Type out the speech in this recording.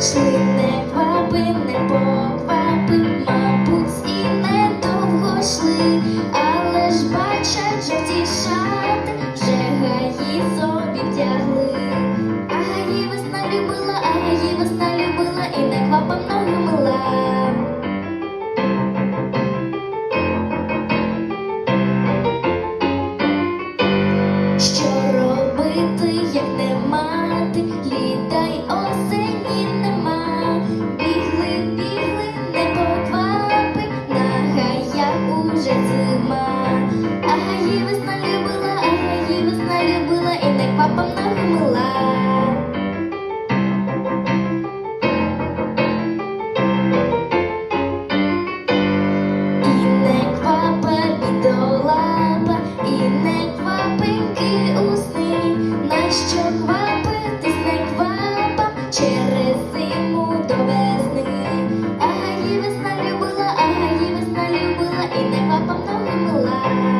Шли не папи, не попапи, мабуть, і недовго йшли, але ж бачать жовті вже гаї собі вдягли. Що робити, як нема? Lagi nagpapakamamala